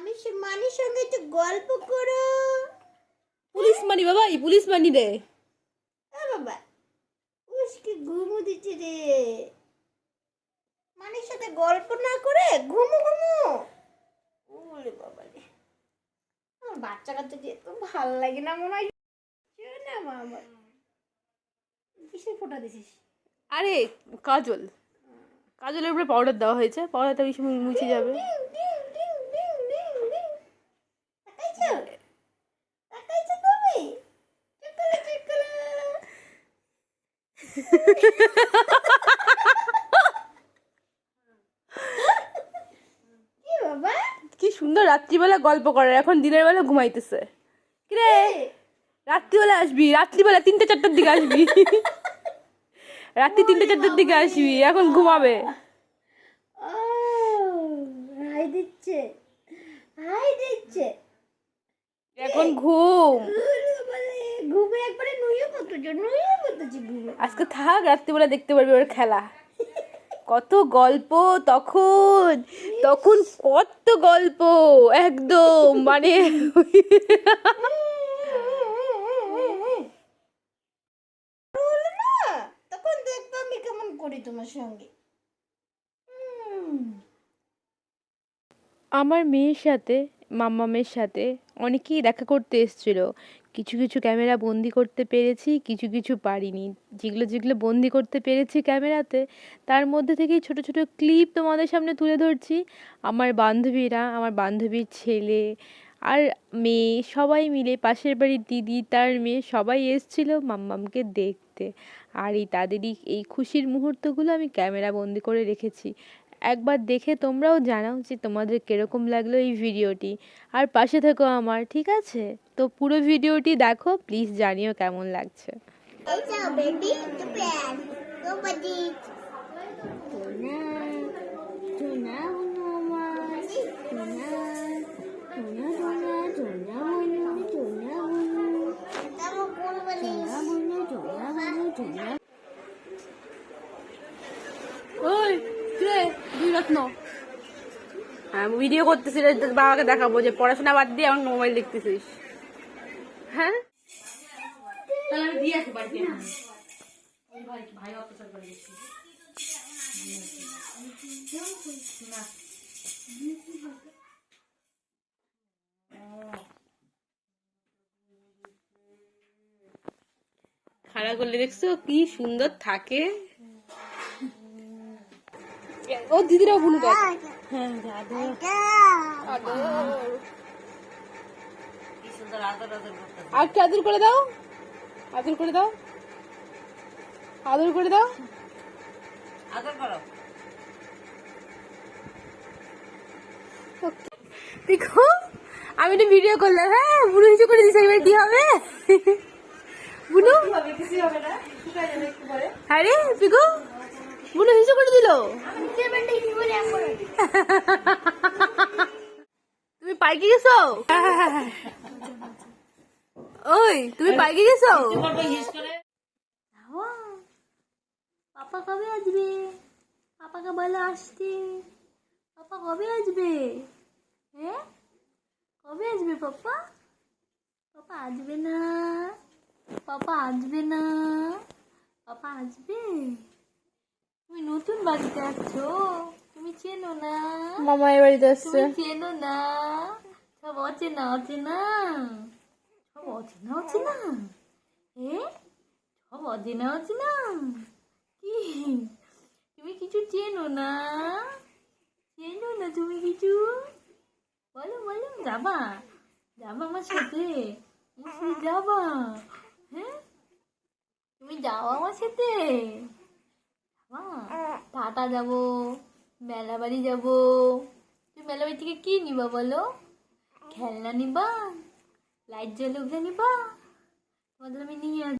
আমি সে মানির সঙ্গে একটু গল্প করো। পুলিশ মানি বাবা এই পুলিশ মানি রে বাবা উসকে ঘুমু দিচ্ছে রে। মানির সাথে গল্প না করে ঘুমু ঘুমু। ওলে বাবা রে। আমার বাচ্চা কাচ্চা যেত ভালো লাগে না মনে হয়। না বাবা কিসের ফোটা দিছিস? আরে কাজল। কাজলের উপরে পাউডার দেওয়া হয়েছে পাউডারটা বেশি মুছে যাবে। কি সুন্দর রাত্রিবেলা গল্প করে এখন দিনের বেলা ঘুমাইতেছে। কিরে? রাত্রিবেলা আসবি রাত্রিবেলা তিনটে চারটার দিকে আসবি। রাত্রি তিনটে চারটার দিকে আসবি এখন ঘুমাবে। হাই দিচ্ছে হাই দিচ্ছে। এখন ঘুম। ঘুমে। একবারে নুয়ে পড়তেছে ঘুমে আজকে থাক রাত্রিবেলা দেখতে পারবি ওর খেলা। কত গল্প তখন তখন কত গল্প একদম মানে হলো না তখন দেখব আমি কেমন করি তোমার সঙ্গে। আমার মেয়ের সাথে মাম্মামের সাথে অনেকেই দেখা করতে এসেছিল। কিছু কিছু ক্যামেরা বন্দি করতে পেরেছি, কিছু কিছু পারিনি। যেগুলো যেগুলো বন্দি করতে পেরেছি ক্যামেরাতে, তার মধ্যে থেকেই ছোট ছোট ক্লিপ তোমাদের সামনে তুলে ধরছি। আমার বান্ধবীরা, আমার বান্ধবীর ছেলে আর মেয়ে, সবাই মিলে পাশের বাড়ির দিদি, তার মেয়ে সবাই এসেছিল মাম্মামকে দেখতে। আর এই তাদেরই এই খুশির মুহূর্তগুলো আমি ক্যামেরা বন্দি করে রেখেছি। একবার দেখে তোমরাও জানাও যে তোমাদের কীরকম লাগল এই ভিডিওটি। আর পাশে থেকো আমার, ঠিক আছে? তো পুরো ভিডিওটি দেখো প্লিজ জানিও কেমন লাগছে এই যাও বেবি টু প্যান নবডি সোনা সোনা বুনু আমার সোনা সোনা সোনা সোনা বুনু সোনা বুনু তারও কোন বলি সোনা বুনু সোনা বুনু সোনা ওই কে দুই রত্ন হ্যাঁ ভিডিও করতেছিস বাবাকে দেখাবো যে পড়াশোনা বাদ দিয়ে আমার মোবাইল দেখতেছিস। হ্যাঁ? তাহলে আমি দিয়ে আসি বাড়িতে ভাই ভাই অত্যাচার করে দিচ্ছি না খাড়া করলে দেখছ কি সুন্দর থাকে। ও দিদিরাও হ্যাঁ আদর আর একটু আদর করে দাও। আদর করে দাও। আদর করে দাও। দেখো আমি তো ভিডিও করলাম। হ্যাঁ বুড়ো হিসু করে দিস এবার কি হবে? বুনু হ্যাঁ রে পিকু? বুনু হিসু করে দিল? তুমি পাইকে গেছো? ওই, তুমি পাইকে গেছো? পাপা কবে আসবে? পাপাকে বলো আসতে। পাপা কবে আসবে? হ্যাঁ? কবে আসবে পাপা? পাপা আসবে না। পাপা আসবে না। পাপা আসবে? তুমি নতুন বাড়িতে আসছো তুমি চেনো না? মামা এ বাড়িতে আসছে। তুমি চেনো না? সব অচেনা অচেনা? সব অচেনা অচেনা? এ? সব অচেনা অচেনা? কি? তুমি কিছু চেনো না? চেনো না তুমি কিছু? বলো বলো যাবা। যাবা আমার সাথে। যাবা। হ্যাঁ? তুমি যাও আমার সাথে। টাটা যাব, মেলা বাড়ি যাব। তুমি মেলা বাড়ি থেকে কি নিবা বলো? খেলনা নিবা, লাইট উঠে নিবা। তোমাদের আমি নিয়ে